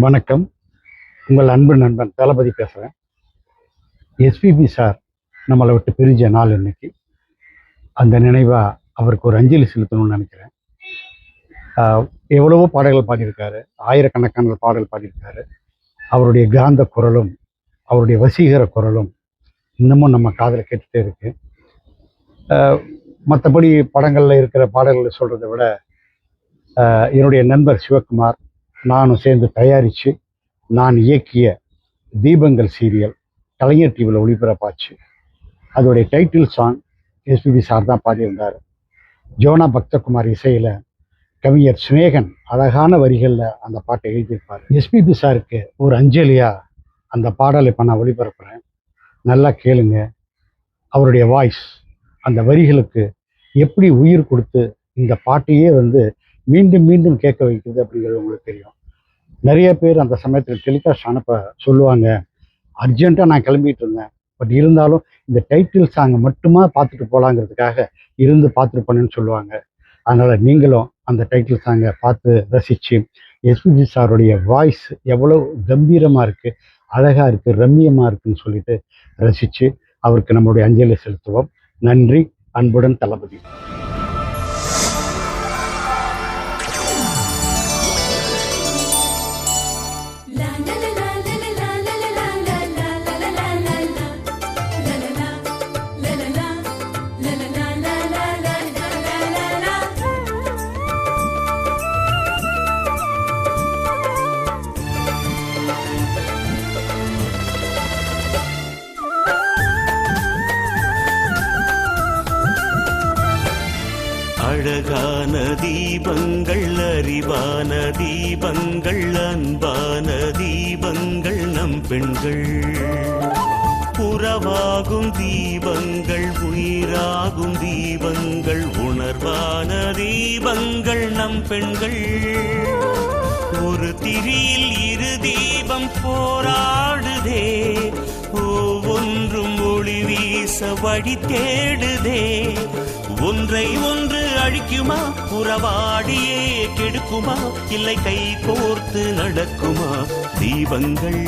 வணக்கம். உங்கள் அன்பு நண்பன் தளபதி பேசுகிறேன் எஸ்பிபி சார் நம்மளை விட்டு பிரிஞ்ச நாள் இன்னைக்கு. அந்த நினைவாக அவருக்கு ஒரு அஞ்சலி செலுத்தணும்னு நினைக்கிறேன். எவ்வளவோ பாடல்கள் பாடியிருக்காரு. ஆயிரக்கணக்கான பாடல் பாடியிருக்காரு. அவருடைய காந்த குரலும் அவருடைய வசீகர குரலும் இன்னமும் நம்ம காதில் கேட்டுகிட்டே இருக்கு. மற்றபடி படங்களில் இருக்கிற பாடல்களை சொல்கிறத விட என்னுடைய நண்பர் சிவகுமார் நானும் சேர்ந்து தயாரித்து நான் இயக்கிய தீபங்கள் சீரியல் கலைஞர் டிவியில் ஒளிபரப்பாச்சு. அதோடைய டைட்டில் சாங் எஸ்பிபி சார் தான் பாடியிருந்தார். ஜோனா பக்தகுமார் இசையில் கவிஞர் சுனேகன் அழகான வரிகளில் அந்த பாட்டை எழுதியிருப்பார். எஸ்பிபி சாருக்கு ஒரு அஞ்சலியாக அந்த பாடலை இப்போ நான் ஒளிபரப்புகிறேன் நல்லா கேளுங்க. அவருடைய வாய்ஸ் அந்த வரிகளுக்கு எப்படி உயிர் கொடுத்து இந்த பாட்டையே வந்து மீண்டும் மீண்டும் கேட்க வைக்குது அப்படிங்கிறது உங்களுக்கு தெரியும். நிறைய பேர் அந்த சமயத்தில் டெலிகாஸ்ட் அனுப்ப சொல்லுவாங்க. அர்ஜென்ட்டாக நான் கிளம்பிட்டு இருந்தேன். பட் இருந்தாலும் இந்த டைட்டில் சாங்கை மட்டுமா பார்த்துட்டு போகலாங்கிறதுக்காக இருந்து பார்த்துட்டு போனேன்னு சொல்லுவாங்க. அதனால் நீங்களும் அந்த டைட்டில் சாங்கை பார்த்து ரசித்து எஸ்பிஜி சாருடைய வாய்ஸ் எவ்வளோ கம்பீரமாக இருக்குது அழகாக இருக்குது ரம்மியமாக இருக்குதுன்னு சொல்லிட்டு ரசித்து அவருக்கு நம்மளுடைய அஞ்சலி செலுத்துவோம். நன்றி. அன்புடன் தளபதி. அழகான தீபங்கள் அறிவான தீபங்கள் அன்பான தீபங்கள் நம் பெண்கள். உறவாகும் தீபங்கள் உயிராகும் தீபங்கள் உணர்வான தீபங்கள் நம் பெண்கள். ஒரு திரியில் இரு தீபம் போராடுதே ஒவ்வொன்றும் ஒளி வீச வழி தேடுதே. ஒன்றை ஒன்று அழிக்குமா? உறவாடியே கெடுக்குமா? இல்லை கை கோர்த்து நடக்குமா? தீபங்கள்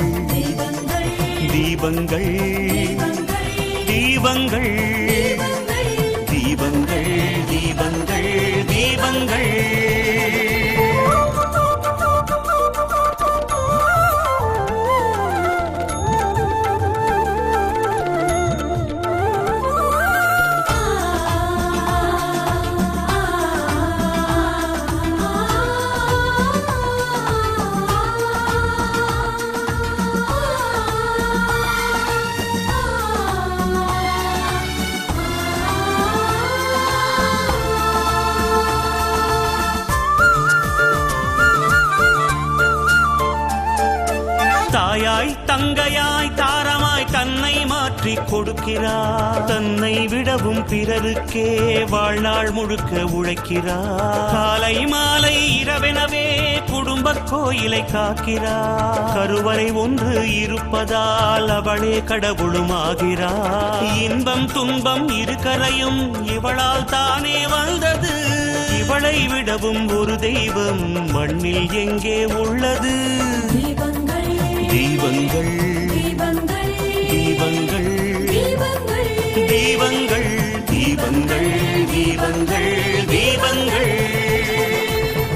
தீபங்கள் தீபங்கள் தீபங்கள் தீபங்கள் தீபங்கள். தாயாய் தங்கையாய் தாரமாய் தன்னை மாற்றி கொடுக்கிறார். தன்னை விடவும் பிறருக்கே வாழ்நாள் முழுக்க உழைக்கிறார். காலை மாலை இரவெனவே குடும்ப கோயிலை காக்கிறார். கருவறை ஒன்று இருப்பதால் அவளே கடவுளுமாகிறார். இன்பம் துன்பம் இருக்கரையும் இவளால் தானே வந்தது இவளை விடவும் ஒரு தெய்வம் மண்ணில் எங்கே உள்ளது? தீபங்கள் தீபங்கள் தீபங்கள் தீபங்கள். தீபங்கள் தீபங்கள் தீபங்கள் தீபங்கள்.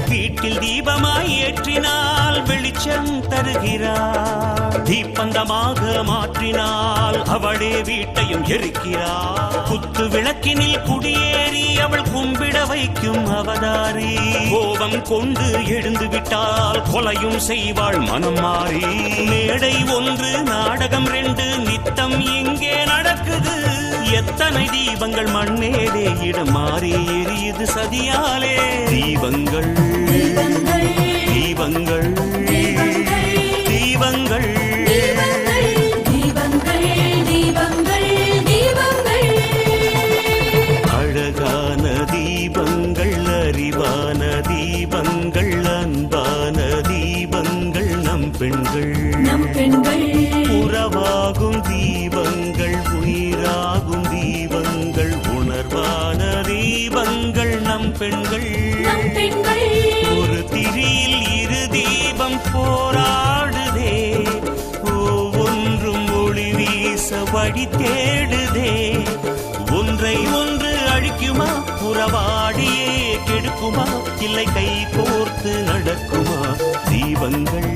வீட்டில் தீபமாய் ஏற்றினால் வெளிச்சம் தருகிறார். தீப்பந்தமாக மாற்றினால் அவளே வீட்டையும் எரிக்கிறார். குத்து விளக்கினில் குடியேறி அவள் கும்பிட வைக்கும் அவதாரி. கோபம் கொண்டு எழுந்து விட்டால் கொலையும் செய்வாள் மனம் மாறி. மேடை ஒன்று நாடகம் ரெண்டு நித்தம் இங்கே நடக்குது? எத்தனை தீபங்கள் மண்மேலே இடம் மாறி எரியுது சதியாலே. தீபங்கள். உயிராகும் தீபங்கள் உயிராகும் தீபங்கள் உணர்வான தீபங்கள் நம் பெண்கள். ஒரு திரியில் இரு தீபம் போராடுதே ஒவ்வொன்றும் ஒளி வீச வழி தேடுதே. ஒன்றை ஒன்று அழிக்குமா புறவாடியே கெடுக்குமா இல்லை கை கோர்த்து நடக்குமா தீபங்கள்.